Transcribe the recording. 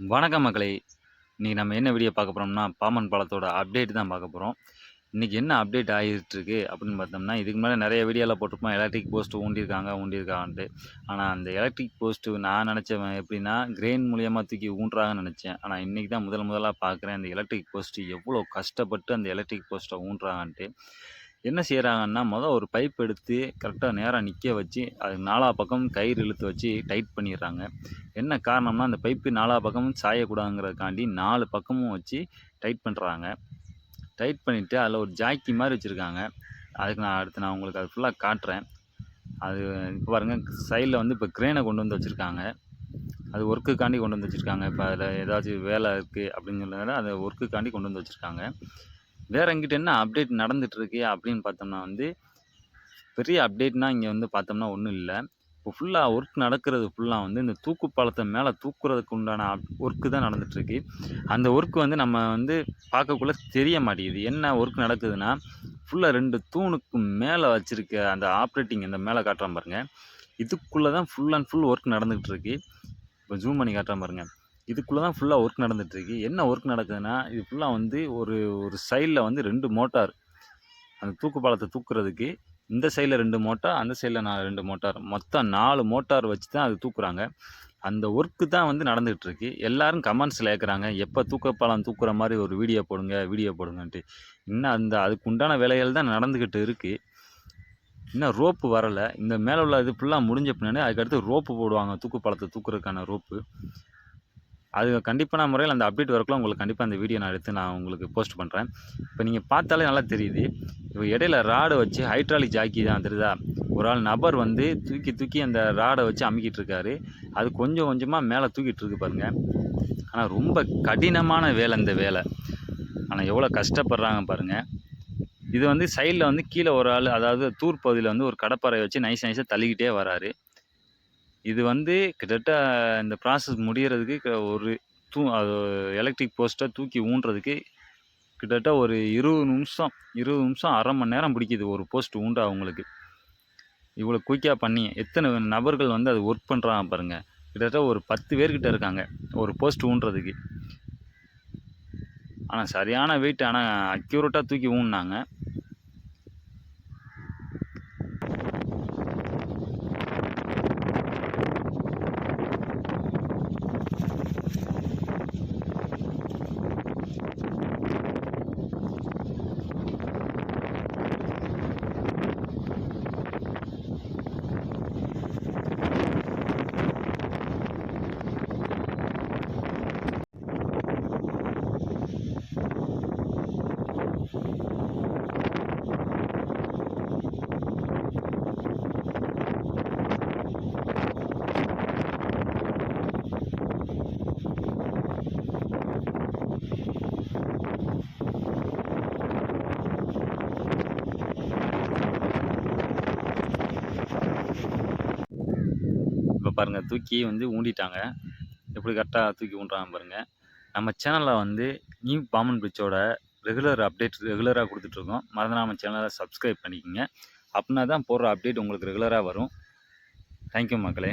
வணக்கம் மக்களே. இன்றைக்கி நம்ம என்ன வீடியோ பார்க்க போகிறோம்னா பாமன் பழத்தோட அப்டேட் தான் பார்க்க போகிறோம் இன்றைக்கி என்ன அப்டேட் ஆகிட்டுருக்கு அப்படின்னு பார்த்தோம்னா இதுக்கு மேலே நிறைய வீடியோவில் போட்டிருப்போம். எலக்ட்ரிக் போஸ்ட் ஊண்டியிருக்காங்க ஊண்டியிருக்காங்கன்ட்டு ஆனால் அந்த எலக்ட்ரிக் போஸ்ட்டு நான் நினச்சவன் எப்படின்னா கிரெயின் மூலியமாக தூக்கி ஊன்றாங்கன்னு நினச்சேன். ஆனால் இன்றைக்கி தான் முதல் முதலாக பார்க்குறேன் அந்த எலக்ட்ரிக் போஸ்ட்டு எவ்வளோ கஷ்டப்பட்டு அந்த எலக்ட்ரிக் போஸ்ட்டை ஊன்றாங்கன்ட்டு. என்ன செய்கிறாங்கன்னா மொதல் ஒரு பைப் எடுத்து கரெக்டாக நேராக நிற்க வச்சு அது நாலா பக்கம் கயிறு இழுத்து வச்சு டைட் பண்ணிடுறாங்க. என்ன காரணம்னா அந்த பைப்பு நாலா பக்கமும் சாயக்கூடாதுங்கிறதுக்காண்டி நாலு பக்கமும் வச்சு டைட் பண்ணுறாங்க டைட் பண்ணிவிட்டு அதில் ஒரு ஜாக்கி மாதிரி வச்சுருக்காங்க. அதுக்கு நான் அடுத்து நான் உங்களுக்கு அது ஃபுல்லாக காட்டுறேன். அது இப்போ பாருங்கள் சைடில் வந்து இப்போ க்ரேனை கொண்டு வந்து வச்சுருக்காங்க. அது ஒர்க்குக்காண்டி கொண்டு வந்து வச்சுருக்காங்க. இப்போ அதில் ஏதாச்சும் வேலை இருக்குது அப்படின்னு சொன்னதால அதை ஒர்க்குக்காண்டி கொண்டு வந்து வச்சுருக்காங்க. வேறு எங்கிட்ட என்ன அப்டேட் நடந்துகிட்ருக்கு அப்படின்னு பார்த்தோம்னா வந்து பெரிய அப்டேட்னால் இங்கே வந்து பார்த்தோம்னா ஒன்றும் இல்லை. இப்போ ஃபுல்லாக ஒர்க் நடக்கிறது ஃபுல்லாக வந்து இந்த தூக்கு பாலத்தை மேலே தூக்குறதுக்கு உண்டான ஒர்க்கு தான் நடந்துகிட்ருக்கு அந்த ஒர்க் வந்து நம்ம வந்து பார்க்கக்குள்ளே தெரிய மாட்டேங்குது. என்ன ஒர்க் நடக்குதுன்னா ஃபுல்லாக ரெண்டு தூணுக்கு மேலே வச்சுருக்க அந்த ஆப்ரேட்டிங் இந்த மேலே காட்டுறான் பாருங்கள் இதுக்குள்ளே தான் ஃபுல் அண்ட் ஃபுல் ஒர்க் நடந்துகிட்ருக்கு இப்போ ஜூம் பண்ணி காட்டுறான் பாருங்கள் இதுக்குள்ளே தான் ஃபுல்லாக ஒர்க் நடந்துகிட்ருக்கு என்ன ஒர்க் நடக்குதுன்னா இது ஃபுல்லாக வந்து ஒரு ஒரு சைடில் வந்து ரெண்டு மோட்டார். அந்த தூக்கு பாலத்தை தூக்குறதுக்கு இந்த சைடில் ரெண்டு மோட்டார் அந்த சைடில் நான் ரெண்டு மோட்டார். மொத்தம் நாலு மோட்டார் வச்சு தான் அது தூக்குறாங்க. அந்த ஒர்க்கு தான் வந்து நடந்துகிட்டு இருக்கு கமெண்ட்ஸில் ஏற்கிறாங்க எப்போ தூக்கப்பாலம் தூக்குற மாதிரி ஒரு வீடியோ போடுங்க வீடியோ போடுங்கன்ட்டு. இன்னும் அந்த அதுக்கு உண்டான வேலைகள் தான் நடந்துக்கிட்டு இருக்குது இன்னும் ரோப்பு வரலை. இந்த மேலே உள்ள இது ஃபுல்லாக முடிஞ்ச பின்னாடி அதுக்கடுத்து ரோப்பு போடுவாங்க தூக்கு பாலத்தை தூக்குறதுக்கான ரோப்பு அது கண்டிப்பான முறையில் அந்த அப்டேட் வரக்குள்ள உங்களுக்கு கண்டிப்பாக அந்த வீடியோ நான் எடுத்து நான் உங்களுக்கு போஸ்ட் பண்ணுறேன் இப்போ நீங்கள் பார்த்தாலே நல்லா தெரியுது. இப்போ இடையில ராடை வச்சு ஹைட்ராலிக் ஜாக்கி தான் தெரியுதா? ஒரு ஆள் நபர் வந்து தூக்கி தூக்கி அந்த ராடை வச்சு அமுக்கிட்டு இருக்காரு. அது கொஞ்சம் கொஞ்சமாக மேலே தூக்கிட்டு இருக்கு பாருங்க. ஆனால் ரொம்ப கடினமான வேலை இந்த வேலை. ஆனால் எவ்வளோ கஷ்டப்படுறாங்க பாருங்கள் இது வந்து சைடில் வந்து கீழே ஒரு ஆள் அதாவது தூர் பகுதியில் வந்து ஒரு கடப்பாறை வச்சு நைஸ் நைஸாக தள்ளிக்கிட்டே வராரு. இது வந்து கிட்டத்தட்ட இந்த ப்ராசஸ் முடிகிறதுக்கு க- ஒரு தூ அது எலக்ட்ரிக் போஸ்ட்டை தூக்கி ஊன்றதுக்கு கிட்டத்தட்ட ஒரு இருபது நிமிஷம் இருபது நிமிஷம் அரை மணி நேரம் பிடிக்குது ஒரு போஸ்ட் ஊண்ட அவங்களுக்கு. இவ்வளோ குயிக்காக பண்ணி எத்தனை நபர்கள் வந்து அது ஒர்க் பண்ணுறாங்க பாருங்கள் கிட்டத்தட்ட ஒரு பத்து பேர்கிட்ட இருக்காங்க ஒரு போஸ்ட் ஊன்றதுக்கு. ஆனால் சரியான வெயிட் ஆனால் அக்யூரேட்டாக தூக்கி ஊன்னாங்க பாருங்கள் தூக்கி வந்து ஊண்டிட்டாங்க. எப்படி கரெக்டாக தூக்கி ஊன்றாங்க பாருங்கள் நம்ம சேனலில் வந்து நியூ பாமன் பிரிட்ஜோட ரெகுலர் அப்டேட் ரெகுலராக கொடுத்துட்ருக்கோம். மறந்துடாம சேனலை சப்ஸ்கிரைப் பண்ணிக்கோங்க. அப்படின்னா தான் போடுற அப்டேட் உங்களுக்கு ரெகுலராக வரும். தேங்க்யூ மக்களே.